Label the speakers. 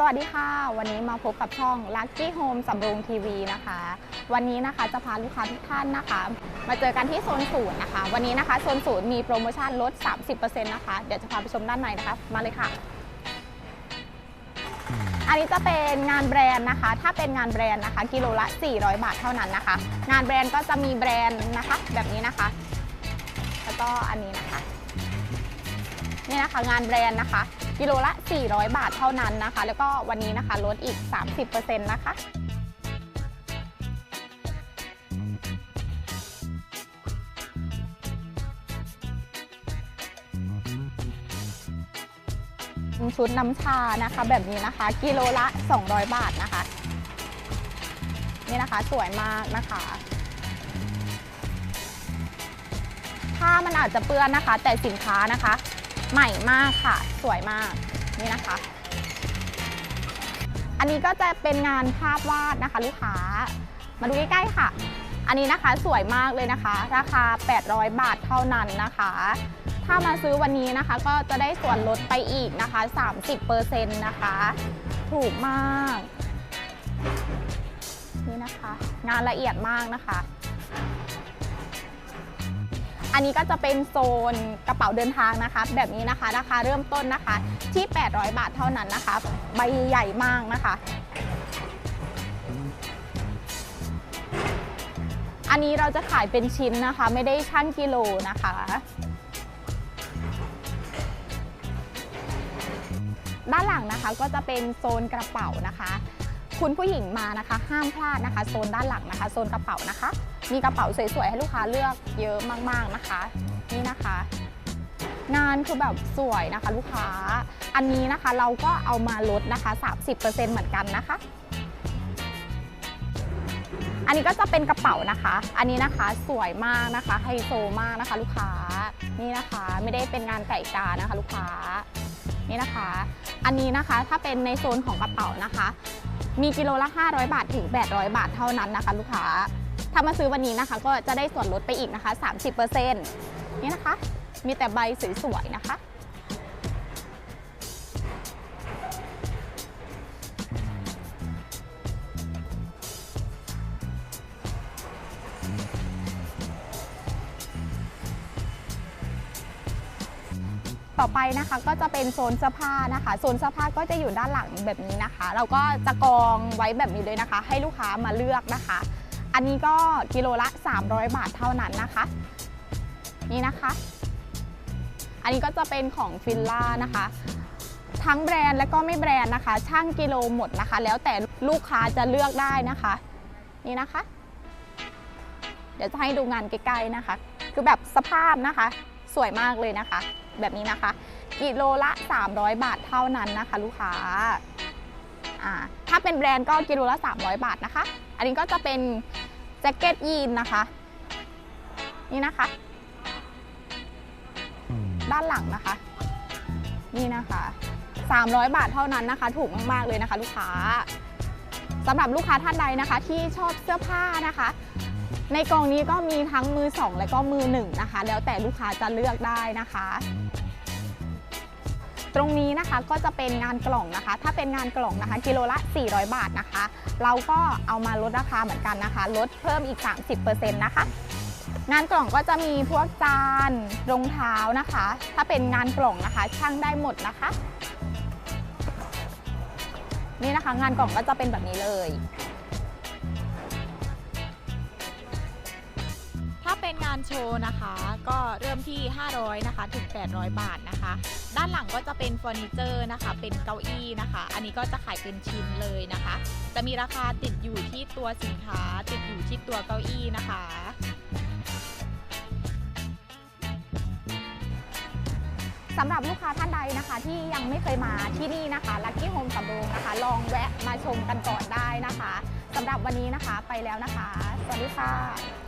Speaker 1: สวัสดีค่ะ วันนี้มาพบกับช่อง Lucky Home สำโรงทีวีนะคะ วันนี้นะคะจะพาลูกค้าทุกท่านนะคะ มาเจอกันที่โซนศูนย์นะคะ วันนี้นะคะโซนศูนย์มีโปรโมชั่นลด 30%นะคะ เดี๋ยวจะพาไปชมด้านในนะคะ มาเลยค่ะ อันนี้จะเป็นงานแบรนด์นะคะ ถ้าเป็นงานแบรนด์นะคะ กิโลละ 400 บาทเท่านั้นนะคะ งานแบรนด์ก็จะมีแบรนด์นะคะ แบบนี้นะคะ แล้วก็อันนี้นะคะ นี่นะคะงานแบรนด์นะคะกิโลละ 400 บาทเท่านั้นนะคะ แล้วก็วันนี้นะคะลดอีก 30%นะคะชุดน้ำชานะคะแบบนี้นะคะ กิโลละ 200 บาทนะคะ นี่นะคะสวยมากนะคะผ้ามันอาจจะเปื้อนนะคะ แต่สินค้านะคะ ใหม่มากค่ะ สวยมากนี่นะคะ อันนี้ก็จะเป็นงานภาพวาดนะคะ ลูกค้ามาดูใกล้ๆค่ะ อันนี้นะคะสวยมากเลยนะคะ ราคา 800 บาทเท่านั้นนะคะ ถ้ามาซื้อวันนี้นะคะ ก็จะได้ส่วนลดไปอีกนะคะ 30%นะคะ ถูกมาก นี่นะคะ งานละเอียดมากนะคะ อันนี้ก็จะเป็นโซนกระเป๋าเดินทางนะคะ แบบนี้นะคะราคาเริ่มต้นนะคะที่ 800 บาทเท่านั้นนะคะ ใบใหญ่มากนะคะ อันนี้เราจะขายเป็นชิ้นนะคะ ไม่ได้ชั่งกิโลนะคะด้านหลังนะคะก็จะเป็นโซนกระเป๋านะคะ คุณผู้หญิงมานะคะ ห้ามพลาดนะคะ โซนด้านหลังนะคะ โซนกระเป๋านะคะ มีกระเป๋าสวยๆ ให้ลูกค้าเลือกเยอะมากๆนะคะ นี่นะคะ งานคือแบบสวยนะคะลูกค้า อันนี้นะคะเราก็เอามาลดนะคะ 30%เหมือนกันนะคะ อันนี้ก็จะเป็นกระเป๋านะคะ อันนี้นะคะสวยมากนะคะไฮโซมากนะคะ ลูกค้า นี่นะคะไม่ได้เป็นงานไก่กานะคะ ลูกค้า นี่นะคะ อันนี้นะคะถ้าเป็นในโซนของกระเป๋านะคะ มีกิโลละ 500 บาทถึง 800 บาทเท่านั้นนะคะ ลูกค้า ถ้ามาซื้อวันนี้นะคะ ก็จะได้ส่วนลดไปอีกนะคะ 30%นี่นะคะ มีแต่ใบสวยๆนะคะต่อไปนะคะก็จะเป็นโซนเสื้อผ้านะคะโซนเสื้อผ้าก็จะอยู่ด้านหลังแบบนี้นะคะ เราก็จะกองไว้แบบนี้เลยนะคะ ให้ลูกค้ามาเลือกนะคะ อันนี้ก็กิโลละ 300 บาทเท่านั้นนะคะ นี่นะคะ อันนี้ก็จะเป็นของฟิลล่านะคะ ทั้งแบรนด์และก็ไม่แบรนด์นะคะ ช่างกิโลหมดนะคะ แล้วแต่ลูกค้าจะเลือกได้นะคะ นี่นะคะ เดี๋ยวจะให้ดูงานใกล้ๆนะคะ คือแบบสภาพนะคะ สวยมากเลยนะคะ แบบนี้นะคะ กิโลละ 300 บาทเท่านั้นนะคะ ลูกค้าถ้าเป็นแบรนด์ก็กิโลละ 300 บาทนะคะ อันนี้ก็จะเป็นแจ็คเก็ตยีนนะคะ นี่นะคะ ด้านหลังนะคะ นี่นะคะ 300 บาทเท่านั้นนะคะ ถูกมาก ๆ เลยนะคะ ลูกค้าสำหรับลูกค้าท่านใดนะคะ ที่ชอบเสื้อผ้านะคะ ในกล่องนี้ก็มีทั้งมือ 2 และก็มือ 1 นะคะ แล้วแต่ลูกค้าจะเลือกได้นะคะ ตรงนี้นะคะก็จะเป็นงานกล่องนะคะ ถ้าเป็นงานกล่องนะคะ กิโลละ 400 บาทนะคะ เราก็เอามาลดราคาเหมือนกันนะคะ ลดเพิ่มอีก 30%นะคะ งานกล่องก็จะมีพวกจานรองเท้านะคะ ถ้าเป็นงานกล่องนะคะ ช่างได้หมดนะคะ นี่นะคะ งานกล่องก็จะเป็นแบบนี้เลย
Speaker 2: เป็นงานโชว์นะคะ ก็เริ่มที่ 500นะคะถึง 800 บาทนะคะ ด้านหลังก็จะเป็นเฟอร์นิเจอร์นะคะ เป็นเก้าอี้นะคะ อันนี้ก็จะขายเป็นชิ้นเลยนะคะ จะมีราคาติดอยู่ที่ตัวสินค้า ติดอยู่ที่ตัวเก้าอี้นะคะ
Speaker 1: สำหรับลูกค้าท่านใดนะคะ ที่ยังไม่เคยมาที่นี่นะคะ Lucky Home สำโรงนะคะ ลองแวะมาชมกันก่อนได้นะคะสำหรับวันนี้นะคะไปแล้วนะคะ สวัสดีค่ะ